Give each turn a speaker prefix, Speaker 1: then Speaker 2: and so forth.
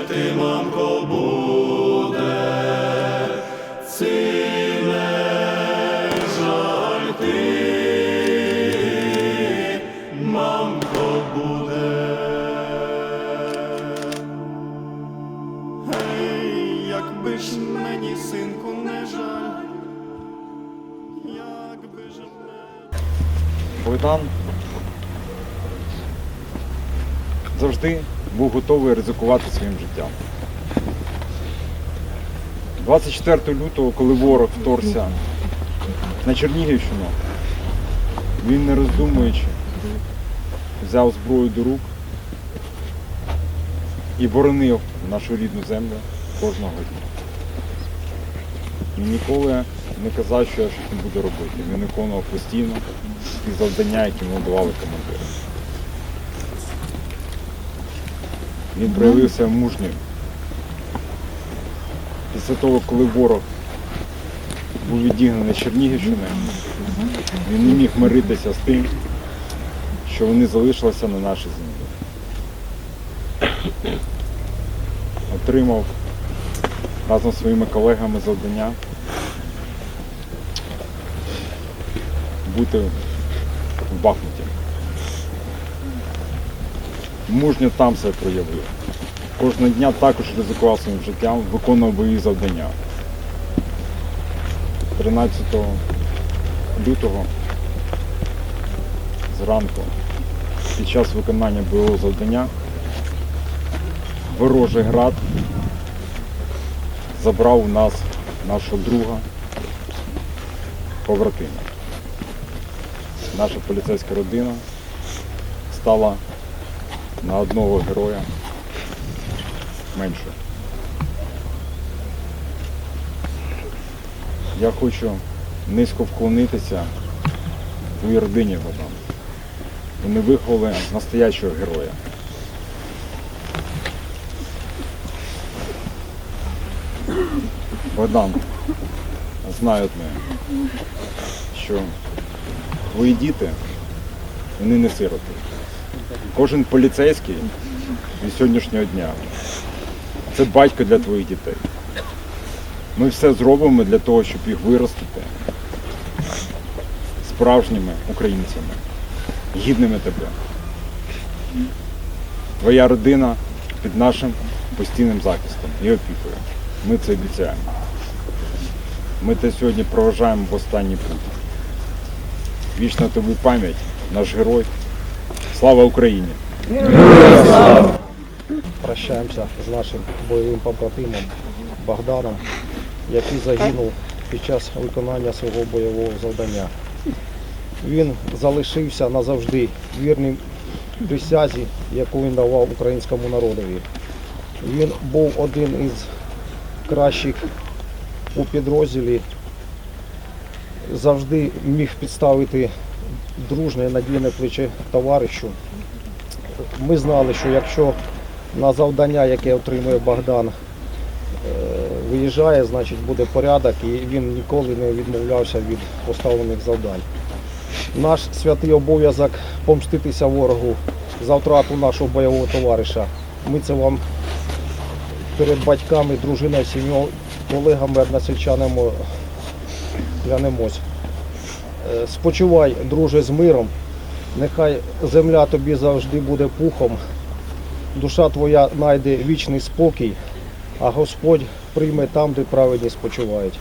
Speaker 1: не ти, мамко, буде, ці не якби ж мені, синку, не жаль, якби ж мене.
Speaker 2: Богдан. Завжди був готовий ризикувати своїм життям. 24 лютого, коли ворог вторгся на Чернігівщину, він не роздумуючи взяв зброю до рук і боронив нашу рідну землю кожного дня. Він ніколи не казав, що я щось не буду робити. Він виконував постійно ті завдання, які йому давали командири. Він проявив себе мужньою. Після того, коли ворог був відігнаний з Чернігівщини, він не міг миритися з тим, що вони залишилися на нашій землі. Отримав разом зі своїми колегами завдання бути в Бахмуті. Мужньо там себе проявив. Кожного дня також ризикував своїм життям, виконував бойові завдання. 13 лютого зранку під час виконання бойового завдання ворожий град забрав у нас нашого друга, побратима. Наша поліцейська родина стала на одного героя менше. Я хочу низько вклонитися твоїй родині, Богдан. Вони виховали настоящого героя. Богдан, знаю одне, що твої діти, вони не сироти. Кожен поліцейський від сьогоднішнього дня це батько для твоїх дітей. Ми все зробимо для того, щоб їх виростити справжніми українцями, гідними тебе. Твоя родина під нашим постійним захистом і опікою. Ми це обіцяємо. Ми те сьогодні проважаємо в останній путь. Вічна тобі пам'ять, наш герой. Слава Україні!
Speaker 3: прощаємося з нашим бойовим побратимом Богданом, який загинув під час виконання свого бойового завдання. Він залишився назавжди вірним присязі, яку він давав українському народові. Він був один із найкращих у підрозділі. Завжди міг підставити дружне і надійне плече товаришу. Ми знали, що якщо на завдання, яке отримує Богдан, е, виїжджає, значить буде порядок і він ніколи не відмовлявся від поставлених завдань. Наш святий обов'язок помститися ворогу за втрату нашого бойового товариша. Ми це вам перед батьками, дружиною, сім'єю, колегами, односельчанами клянемось. Е, Спочивай, друже, з миром. Нехай земля тобі завжди буде пухом, душа твоя знайде вічний спокій, а Господь прийме там, де праведні спочивають.